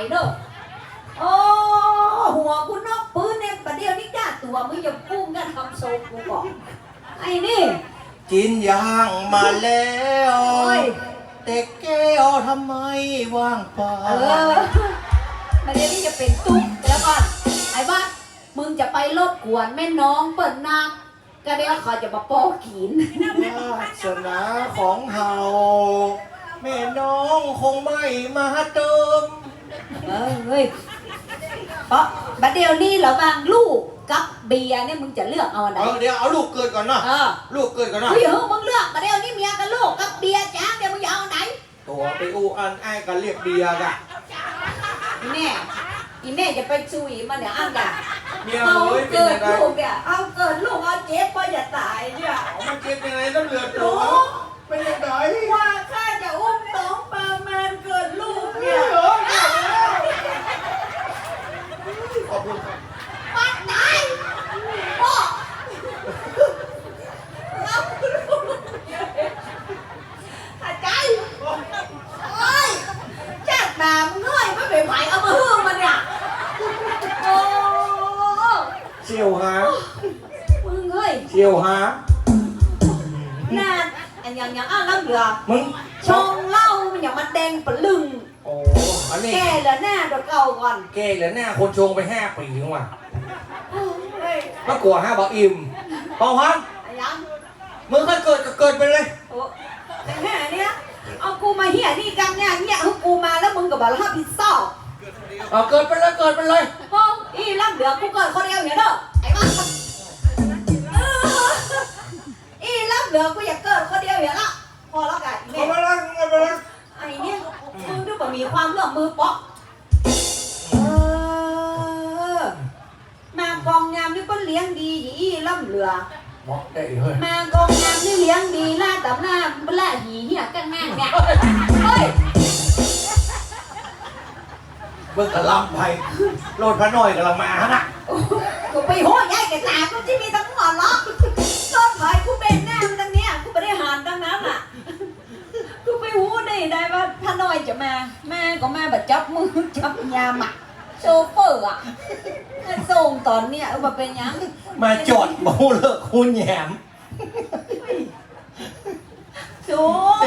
าตายเด้อโอ้หัวกูนอกปืนเนี่ยประเดี๋ยวนี้กล้าตัวมึงอย่าพุ่งกันทำโซกูบอกไอ้นี่ กินยางมาแล้วโอ้ยแต่แก้วทำไมว่างเปล่าเออประเดี๋ยวนี้จะเป็นตุ๊กแล้วก่อนไอ้บ้ามึงจะไปรบกวนแม่น้องเปิดนางก็เดี๋ยวเขาจะมาโป้กินวาสนาของเฮาแม่น้องคงไม่มาเติม เออเฮ้ยเพราะบัดเดี๋ยวนี้ระหว่างลูกกับเบียร์เนี่ยมึงจะเลือกเอาอันไหน เอาเดี๋ยวเอาลูกเกิดก่อนเนาะเออ ลูกเกิดก่อนเนาะเฮ้ยเฮ้ยมึงเลือกบัดเดี๋ยวนี้เมียกับลูกกับเบียร์จ้าเดี๋ยวมึงจะเอาอันไหนตัวไปอูอันไอ้กันเรียกเบียร์กะอีแม่อีแม่จะไปซุยมันเนี่ยอันกะเมียเอาเอ้ยเป็นเกิดยังไงลูกเนี่ยเอาเกิดลูกเอาเจ็บเพราะอย่าตายเนี่ยมันเจ็บยังไงน้ำเหลือดตัวเป็นยังไงว่าข้าจะอุ้มน้องปาแมนเกิดลูกเนี่ย ขอบคุณครับ ปัดไหนพ่อเอาลูกอาจารย์โอ้ยจัดมามึงเอ้ยไม่เป็นไหวเอามาหื้อมันเนี่ยโอ้ เชี่ยวหา มึงเอ้ยเชี่ยวหาหน้าอันอย่างอย่างอ้าวน้ำเหลือมึง ชงเหล้ามันอย่างมันแดงปะลึง โอ้อันนี้แก่เหลือหน้าตัวเก่าก่อนแกเหลือหน้าคนชงไปห้าปีแล้วว่ะเฮ้ยมากลัวห้าบอกอิ่มปองพันอันยังมึงก็เกิดก็เกิดไปเลย โอ้แต่แม่เนี้ยเอากูมาเหี้ยนี่กันเนี่ยเหี้ยเอากูมาแล้วมึงกับบอกรับผิดชอบเอาเกิดไปเลยเกิดไปเลย โอ้อีร่ำเหลือกูเกิดคนเดียวเนี่ยเด้อไอ้บ้าเอ วามร่วมมือป๊อกเออมากองงามนี่ก็เลี้ยงดีอีร่ำเหลือเหมาะได้เฮ้ยมากองงามนี่เลี้ยงดีล่าตับหน้าล่าหีเหี้ยกันแม่งเนี่ยเฮ้ยเบิ่งกระลำไปโลดพระน้อยกำลังมาฮะน่ะกูไปโหยายแกตากูที่มีทั้งหมดหรอกรถไฟกูเป็นแน่มันตั้งเนี้ยกูไม่ได้หานตั้งนั้นอะกูไปหูได้ได้ว่าถ้าน้อยจะ มาแม่ก็มาแบบจับมือจับยามอะโชเฟอร์อะส่งตอนเนี้ยเออมาเป็นยังมาจอดบ่เลิกคุณแหยมโอ้